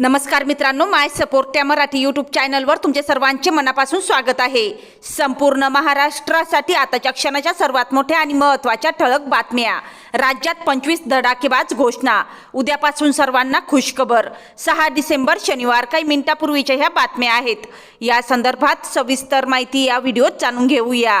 नमस्कार मित्रांनो माय सपोर्ट त्या मराठी यूट्यूब चॅनलवर तुमचे सर्वांचे मनापासून स्वागत आहे. संपूर्ण महाराष्ट्रासाठी आताच्या क्षणाच्या सर्वात मोठ्या आणि महत्त्वाच्या ठळक बातम्या. राज्यात पंचवीस धडाकेबाज घोषणा. उद्यापासून सर्वांना खुशखबर. सहा डिसेंबर शनिवार काही मिनिटापूर्वीच्या ह्या बातम्या आहेत. या संदर्भात सविस्तर माहिती या व्हिडिओत जाणून घेऊया.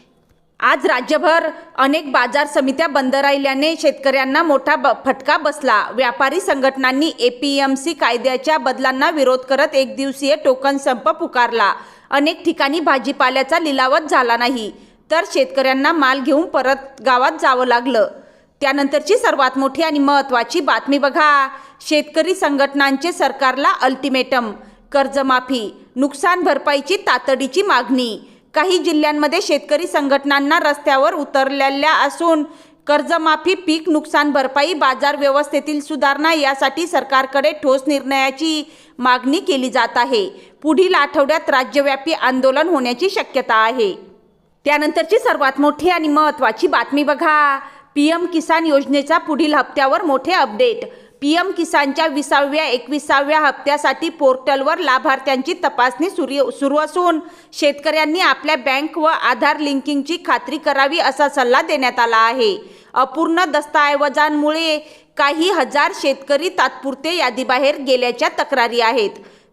आज राज्यभर अनेक बाजार समित्या बंद राहिल्याने शेतकऱ्यांना मोठा ब फटका बसला. व्यापारी संघटनांनी ए पी एम सी कायद्याच्या बदलांना विरोध करत एक दिवसीय टोकन संप पुकारला. अनेक ठिकाणी भाजीपाल्याचा लिलावच झाला नाही तर शेतकऱ्यांना माल घेऊन परत गावात जावं लागलं. त्यानंतरची सर्वात मोठी आणि महत्त्वाची बातमी बघा. शेतकरी संघटनांचे सरकारला अल्टिमेटम कर्जमाफी नुकसान भरपाईची तातडीची मागणी. काही जिल्ह्यांमध्ये शेतकरी संघटनांना रस्त्यावर उतरलेल्या असून कर्जमाफी पीक नुकसान भरपाई बाजार व्यवस्थेतील सुधारणा यासाठी सरकारकडे ठोस निर्णयाची मागणी केली जात आहे. पुढील आठवड्यात राज्यव्यापी आंदोलन होण्याची शक्यता आहे. त्यानंतरची सर्वात मोठी आणि महत्त्वाची बातमी बघा. पी एम किसान योजनेचा पुढील हप्त्यावर मोठे अपडेट पी एम किसानच्या विसाव्या एकविसाव्या हप्त्यासाठी पोर्टलवर लाभार्थ्यांची तपासणी सुरू सुरू असून शेतकऱ्यांनी आपल्या बँक व आधार लिंकिंगची खात्री करावी असा सल्ला देण्यात आला आहे. अपूर्ण दस्तऐवजांमुळे काही हजार शेतकरी तात्पुरते यादीबाहेर गेल्याच्या तक्रारी आहेत.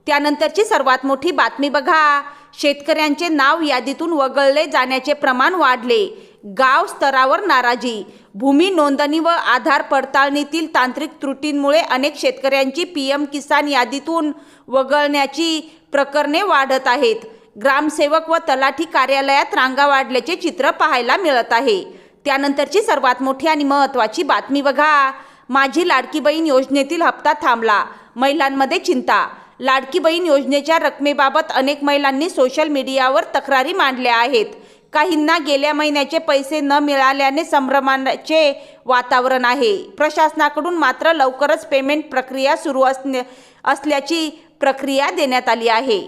त्यानंतरची सर्वात मोठी बातमी बघा. शेतकऱ्यांचे नाव यादीतून वगळले जाण्याचे प्रमाण वाढले. गाव स्तरावर नाराजी. भूमी नोंदणी व आधार पडताळणीतील तांत्रिक त्रुटींमुळे अनेक शेतकऱ्यांची पी एम किसान यादीतून वगळण्याची प्रकरणे वाढत आहेत. ग्रामसेवक व तलाठी कार्यालयात रांगा वाढल्याचे चित्र पाहायला मिळत आहे. त्यानंतरची सर्वात मोठी आणि महत्त्वाची बातमी बघा. माझी लाडकी बहीण योजनेतील हप्ता थांबला. महिलांमध्ये चिंता. लाडकी बहीण योजनेच्या रकमेबाबत अनेक महिलांनी सोशल मीडियावर तक्रारी मांडल्या आहेत. काहींना गेल्या महिन्याचे पैसे न मिळाल्याने संभ्रमाचे वातावरण आहे. प्रशासनाकडून मात्र लवकरच पेमेंट प्रक्रिया सुरू असणे असल्याची प्रक्रिया देण्यात आली आहे.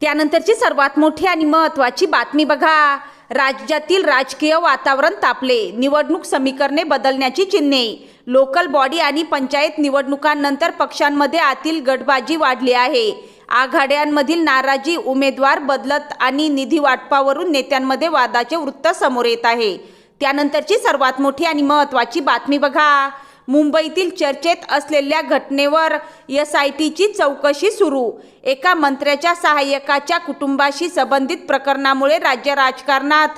त्यानंतरची सर्वात मोठी आणि महत्त्वाची बातमी बघा. राज्यातील राजकीय वातावरण तापले. निवडणूक समीकरणे बदलण्याची चिन्हे. लोकल बॉडी आणि पंचायत निवडणुकांनंतर पक्षांमध्ये आतील गटबाजी वाढली आहे. आघाड्यांमधील नाराजी उमेदवार बदलत आणि निधी वाटपावरून नेत्यांमध्ये वादाचे वृत्त समोर येत आहे. त्यानंतरची सर्वात मोठी आणि महत्त्वाची बातमी बघा. मुंबईतील चर्चेत असलेल्या घटनेवर एस आय टीची चौकशी सुरू. एका मंत्र्याच्या सहाय्यकाच्या कुटुंबाशी संबंधित प्रकरणामुळे राज्य राजकारणात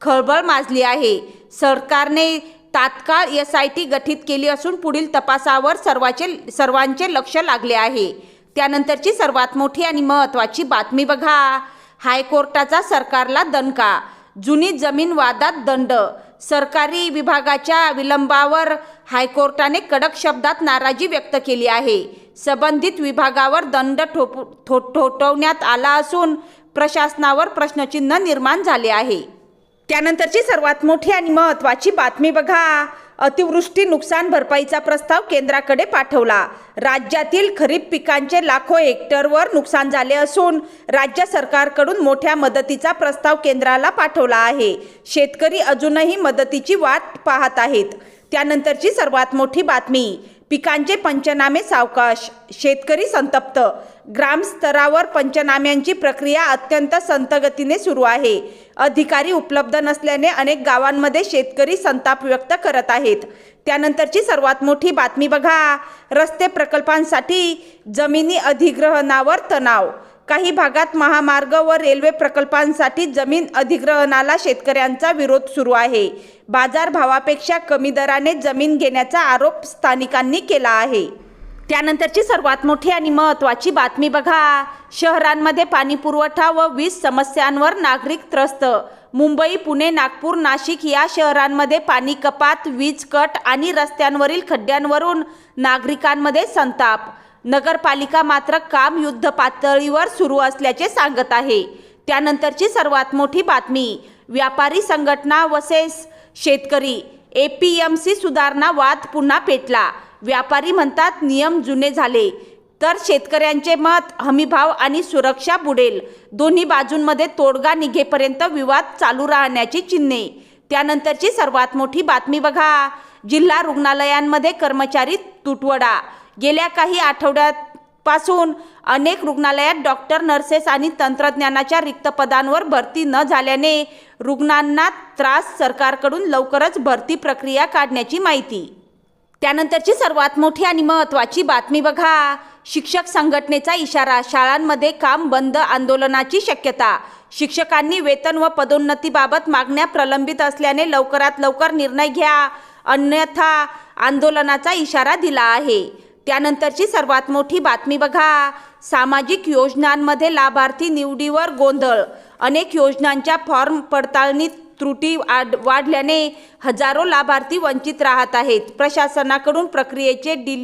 खळबळ माजली आहे. सरकारने तात्काळ एस आय टी गठीत केली असून पुढील तपासावर सर्वाचे सर्वांचे लक्ष लागले आहे. त्यानंतरची सर्वात मोठी आणि महत्त्वाची बातमी बघा. हायकोर्टाचा सरकारला दणका. जुनी जमीन वादात दंड. सरकारी विभागाच्या विलंबावर हायकोर्टाने कडक शब्दात नाराजी व्यक्त केली आहे. संबंधित विभागावर दंड ठोप ठो ठोठवण्यात आला असून प्रशासनावर प्रश्नचिन्ह निर्माण झाले आहे. त्यानंतरची सर्वात मोठी आणि महत्त्वाची बातमी बघा. अतिवृष्टी नुकसान भरपाईचा प्रस्ताव केंद्राकडे पाठवला. राज्यातील खरीप पिकांचे लाखो हेक्टरवर नुकसान झाले असून राज्य सरकारकडून मोठ्या मदतीचा प्रस्ताव केंद्राला पाठवला आहे. शेतकरी अजूनही मदतीची वाट पाहत आहेत. त्यानंतरची सर्वात मोठी बातमी. पिकांचे पंचनामे सावकाश. शेतकरी संतप्त. ग्रामस्तरावर पंचनाम्यांची प्रक्रिया अत्यंत संतगतीने सुरू आहे. अधिकारी उपलब्ध नसल्याने अनेक गावांमध्ये शेतकरी संताप व्यक्त करत आहेत. त्यानंतरची सर्वात मोठी बातमी बघा. रस्ते प्रकल्पांसाठी जमिनी अधिग्रहणावर तणाव. काही भागात महामार्ग व रेल्वे प्रकल्पांसाठी जमीन अधिग्रहणाला शेतकऱ्यांचा विरोध सुरू आहे. बाजारभावापेक्षा कमी दराने जमीन घेण्याचा आरोप स्थानिकांनी केला आहे. त्यानंतरची सर्वात मोठी आणि महत्त्वाची बातमी बघा. शहरांमध्ये पाणी पुरवठा व वीज समस्यांवर नागरिक त्रस्त. मुंबई पुणे नागपूर नाशिक या शहरांमध्ये पाणी कपात वीज कट आणि रस्त्यांवरील खड्ड्यांवरून नागरिकांमध्ये संताप. नगरपालिका मात्र काम युद्ध पातळीवर सुरू असल्याचे सांगत आहे. त्यानंतरची सर्वात मोठी बातमी व्यापारी संघटना वसेस शेतकरी ए पी एम सी सुधारणा वाद पुन्हा पेटला. व्यापारी म्हणतात नियम जुने झाले तर शेतकऱ्यांचे मत हमीभाव आणि सुरक्षा बुडेल. दोन्ही बाजूंमध्ये तोडगा निघेपर्यंत विवाद चालू राहण्याची चिन्हे. त्यानंतरची सर्वात मोठी बातमी बघा. जिल्हा रुग्णालयांमध्ये कर्मचारी तुटवडा. गेल्या काही आठवड्यापासून अनेक रुग्णालयात डॉक्टर नर्सेस आणि तंत्रज्ञानाच्या रिक्त पदांवर भरती न झाल्याने रुग्णांना त्रास सरकारकडून लवकरच भरती प्रक्रिया काढण्याची माहिती. त्यानंतरची सर्वात मोठी आणि महत्त्वाची बातमी बघा. शिक्षक संघटनेचा इशारा शाळांमध्ये काम बंद आंदोलनाची शक्यता. शिक्षकांनी वेतन व पदोन्नतीबाबत मागण्या प्रलंबित असल्याने लवकरात लवकर निर्णय घ्या. अन्यथा आंदोलनाचा इशारा दिला आहे. त्यानंतरची सर्वात मोठी बातमी बघा. सामाजिक योजनांमध्ये लाभार्थी निवडीवर गोंधळ. अनेक योजनांच्या फॉर्म पडताळणीत त्रुटी आड वाढल्याने हजारो लाभार्थी वंचित राहत आहेत. प्रशासनाकडून प्रक्रियेचे डि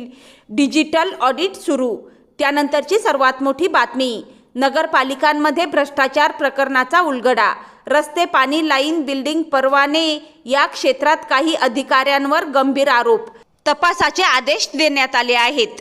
डिजिटल ऑडिट सुरू. त्यानंतरची सर्वात मोठी बातमी नगरपालिकांमध्ये भ्रष्टाचार प्रकरणाचा उलगडा. रस्ते पाणी लाईन बिल्डिंग परवाने या क्षेत्रात काही अधिकाऱ्यांवर गंभीर आरोप. तपासाचे आदेश देण्यात आले आहेत.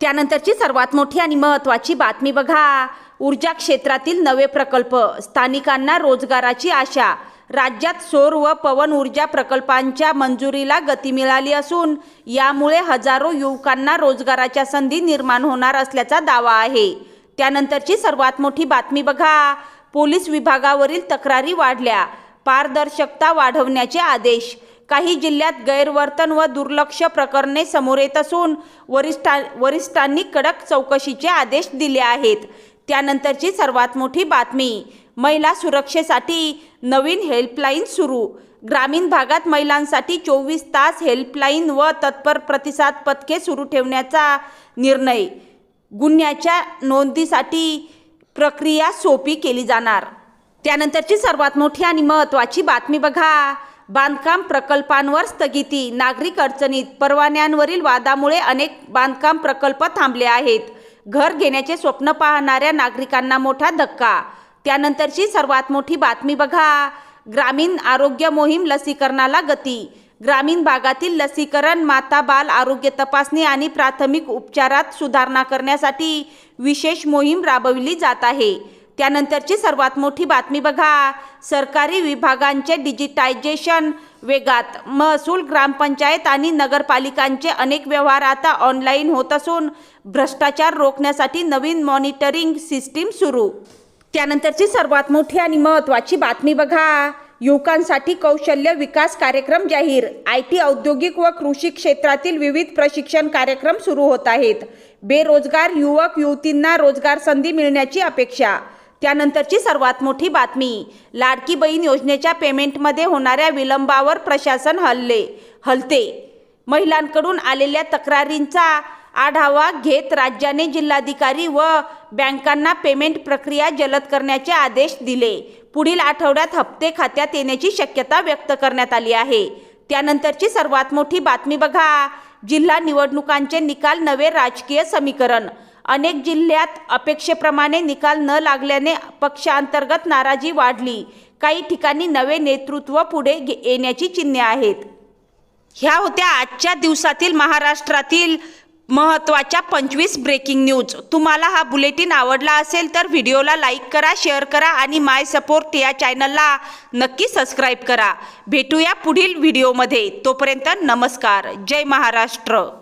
त्यानंतरची सर्वात मोठी आणि महत्त्वाची बातमी बघा. ऊर्जा क्षेत्रातील नवे प्रकल्प स्थानिकांना रोजगाराची आशा. राज्यात सौर व पवन ऊर्जा प्रकल्पांच्या मंजुरीला गती मिळाली असून यामुळे हजारो युवकांना रोजगाराच्या संधी निर्माण होणार असल्याचा दावा आहे. त्यानंतरची सर्वात मोठी बातमी बघा. पोलीस विभागावरील तक्रारी वाढल्या. पारदर्शकता वाढवण्याचे आदेश. काही जिल्ह्यात गैरवर्तन व दुर्लक्ष प्रकरणे समोर येत असून वरिष्ठा वरिष्ठांनी कडक चौकशीचे आदेश दिले आहेत. त्यानंतरची सर्वात मोठी बातमी महिला सुरक्षेसाठी नवीन हेल्पलाईन सुरू. ग्रामीण भागात महिलांसाठी चोवीस तास हेल्पलाईन व तत्पर प्रतिसाद पथके सुरू ठेवण्याचा निर्णय. गुन्ह्याच्या नोंदीसाठी प्रक्रिया सोपी केली जाणार. त्यानंतरची सर्वात मोठी आणि महत्त्वाची बातमी बघा. बांधकाम प्रकल्पांवर स्थगिती. नागरिक अडचणीत. परवान्यांवरील वादामुळे अनेक बांधकाम प्रकल्प थांबले आहेत. घर घेण्याचे स्वप्न पाहणाऱ्या नागरिकांना मोठा धक्का. त्यानंतरची सर्वात मोठी बातमी बघा. ग्रामीण आरोग्य मोहीम लसीकरणाला गती. ग्रामीण भागातील लसीकरण माता बाल आरोग्य तपासणी आणि प्राथमिक उपचारात सुधारणा करण्यासाठी विशेष मोहीम राबविली जात आहे. त्यानंतरची सर्वात मोठी बातमी बघा. सरकारी विभागांचे डिजिटायझेशन वेगात. महसूल ग्रामपंचायत आणि नगरपालिकांचे अनेक व्यवहार आता ऑनलाईन होत असून भ्रष्टाचार रोखण्यासाठी नवीन मॉनिटरिंग सिस्टीम सुरू. त्यानंतरची सर्वात मोठी आणि महत्त्वाची बातमी बघा. युवकांसाठी कौशल्य विकास कार्यक्रम जाहीर. आय टी औद्योगिक व कृषी क्षेत्रातील विविध प्रशिक्षण कार्यक्रम सुरू होत आहेत. बेरोजगार युवक युवतींना रोजगार संधी मिळण्याची अपेक्षा. त्यानंतरची सर्वात मोठी बातमी लाडकी बहीण योजनेच्या पेमेंटमध्ये होणाऱ्या विलंबावर प्रशासन हल्ले हलते. महिलांकडून आलेल्या तक्रारींचा आढावा घेत राज्याने जिल्हाधिकारी व बँकांना पेमेंट प्रक्रिया जलद करण्याचे आदेश दिले. पुढील आठवड्यात हप्ते खात्यात येण्याची शक्यता व्यक्त करण्यात आली आहे. त्यानंतरची सर्वात मोठी बातमी बघा. जिल्हा निवडणुकांचे निकाल नवे राजकीय समीकरण. अनेक जिल्ह्यात अपेक्षेप्रमाणे निकाल न लागल्याने पक्षांतर्गत नाराजी वाढली. काही ठिकाणी नवे नेतृत्व पुढे गे- येण्याची चिन्हे आहेत. ह्या होत्या आजच्या दिवसातील महाराष्ट्रातील महत्त्वाच्या पंचवीस ब्रेकिंग न्यूज तुम्हाला हा बुलेटिन आवडला असेल तर व्हिडिओला लाईक करा शेअर करा आणि माय सपोर्ट या चॅनलला नक्की सबस्क्राईब करा. भेटूया पुढील व्हिडिओमध्ये तोपर्यंत नमस्कार. जय महाराष्ट्र.